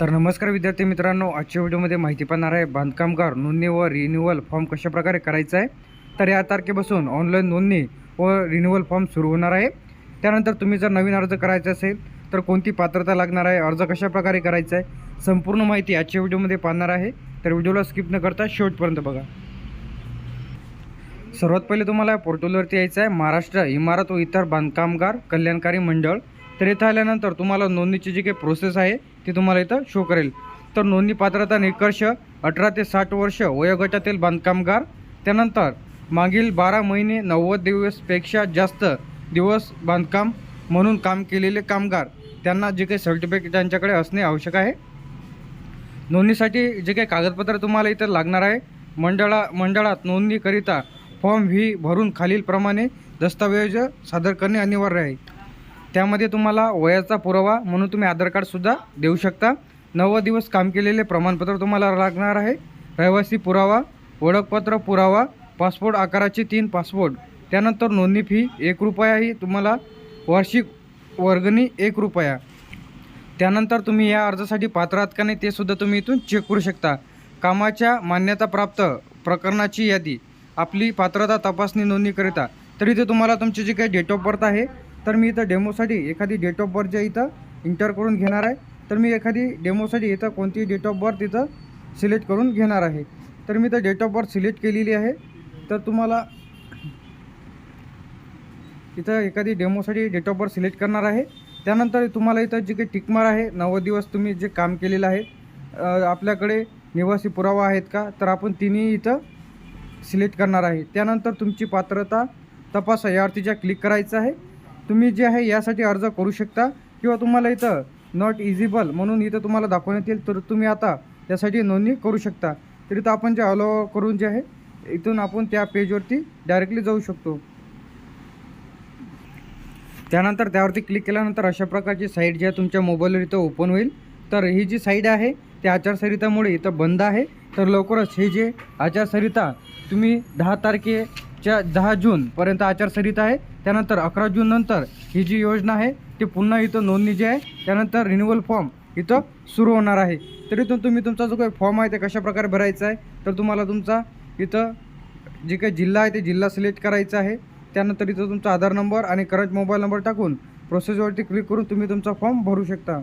तर नमस्कार विद्यार्थी मित्रांनो आजच्या व्हिडिओमध्ये माहिती पाहणार आहे बांधकामगार नोंदणी व रिन्युअल फॉर्म कशाप्रकारे करायचा आहे. तर या तारखेपासून ऑनलाईन नोंदणी व रिन्युअल फॉर्म सुरू होणार आहे. त्यानंतर तुम्ही जर नवीन अर्ज करायचा असेल तर कोणती पात्रता लागणार आहे अर्ज कशाप्रकारे करायचा आहे संपूर्ण माहिती आजच्या व्हिडिओमध्ये पाहणार आहे. तर व्हिडिओला स्किप न करता शेवटपर्यंत बघा. सर्वात पहिले तुम्हाला पोर्टलवरती यायचं आहे महाराष्ट्र इमारत व इतर बांधकामगार कल्याणकारी मंडळ. तर इथं आल्यानंतर तुम्हाला नोंदणीची जी काही प्रोसेस आहे ती तुम्हाला इथं शो करेल. तर नोंदणी पात्रता निकष अठरा ते साठ वर्ष वयोगटातील बांधकामगार त्यानंतर मागील बारा महिने नव्वद दिवसपेक्षा जास्त दिवस बांधकाम म्हणून काम केलेले कामगार त्यांना जे काही सर्टिफिकेट त्यांच्याकडे असणे आवश्यक आहे. नोंदणीसाठी जे काही कागदपत्र तुम्हाला इथं लागणार आहे मंडळा मंडळात नोंदणीकरिता फॉर्म व्ही भरून खालीलप्रमाणे दस्तावेज सादर करणे अनिवार्य आहे. त्यामध्ये तुम्हाला वयाचा पुरावा म्हणून तुम्ही आधार कार्डसुद्धा देऊ शकता. नव्वद दिवस काम केलेले प्रमाणपत्र तुम्हाला लागणार आहे. रहिवासी पुरावा ओळखपत्र पुरावा पासपोर्ट आकाराचे तीन पासपोर्ट त्यानंतर नोंदणी फी एक रुपया ही तुम्हाला वार्षिक वर्गणी एक रुपया. त्यानंतर तुम्ही या अर्जासाठी पात्र आहात का नाही ते सुद्धा तुम्ही इथून चेक करू शकता. कामाच्या मान्यताप्राप्त प्रकरणाची यादी आपली पात्रता तपासणी नोंदणीकरिता तर इथे तुम्हाला तुमची जी काही डेट ऑफ बर्थ आहे तर मी इथं डेमोसाठी एखादी डेट ऑफ बर्थ जे इथं इंटर करून घेणार आहे तर मी एखादी डेमोसाठी इथं कोणती डेट ऑफ बर्थ इथं सिलेक्ट करून घेणार आहे. तर मी इथं डेट ऑफ बर्थ सिलेक्ट केलेली आहे. तर तुम्हाला इथं एखादी डेमोसाठी डेट ऑफ बर्थ सिलेक्ट करणार आहे. त्यानंतर तुम्हाला इथं जे काही टिकमार आहे नव्वद दिवस तुम्ही जे काम केलेलं आहे आपल्याकडे निवासी पुरावा आहेत का? तर आपण तिन्ही इथं सिलेक्ट करणार आहे. त्यानंतर तुमची पात्रता तपासा यावरतीच्या क्लिक करायचं आहे. तुम्ही जे आहे यासाठी अर्ज करू शकता किंवा तुम्हाला इथं नॉट इझिबल म्हणून इथं तुम्हाला दाखवण्यात येईल तर तुम्ही आता त्यासाठी नोंदणी करू शकता. तर इथं आपण जे अलो करून जे आहे इथून आपण त्या पेजवरती डायरेक्टली जाऊ शकतो. त्यानंतर त्यावरती क्लिक केल्यानंतर अशा प्रकारची साईट जी आहे तुमच्या मोबाईलवर इथं ओपन होईल. तर ही जी साईट आहे ती आचारसंहितामुळे इथं बंद आहे. तर लवकरच हे जे आचारसंहिता तुम्ही दहा तारखे च्या दहा जूनपर्यंत आचारसंहिता आहे. त्यानंतर अकरा जून नंतर ही जी योजना आहे ती पुन्हा इथं नोंदणी जी आहे त्यानंतर रिन्युअल फॉर्म इथं सुरू होणार आहे. तर इथून तुम्ही तुमचा जो काही फॉर्म आहे ते कशाप्रकारे भरायचा आहे तर तुम्हाला तुमचा इथं जे काही जिल्हा आहे ते जिल्हा सिलेक्ट करायचा आहे. त्यानंतर इथं तुमचा आधार नंबर आणि करंट मोबाईल नंबर टाकून प्रोसेसवरती क्लिक करून तुम्ही तुमचा फॉर्म भरू शकता.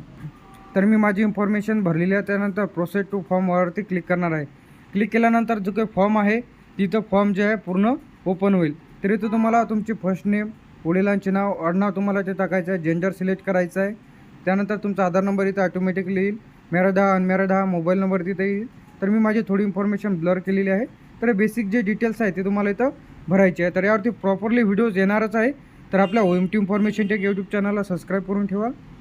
तर मी माझी इन्फॉर्मेशन भरलेली आहे त्यानंतर प्रोसेस टू फॉर्मवरती क्लिक करणार आहे. क्लिक केल्यानंतर जो काही फॉर्म आहे तिथं फॉर्म जे आहे पूर्ण ओपन होईल. तर इथं तुम्हाला तुमची फर्स्ट नेम वडिलांचे नाव आडनाव तुम्हाला ते टाकायचं आहे. जेंडर सिलेक्ट करायचं आहे. त्यानंतर तुमचा आधार नंबर इथं ऑटोमॅटिकली येईल. मॅरेड हा अनमॅरेड हा मोबाईल नंबर तिथे येईल. तर मी माझी थोडी इन्फॉर्मेशन ब्लर केलेली आहे. तर बेसिक जे डिटेल्स आहे ते तुम्हाला इथं भरायचे आहे. तर यावरती प्रॉपरली व्हिडिओज येणारच आहे. तर आपल्या O M T information YouTube चॅनलला सबस्क्राईब करून ठेवा.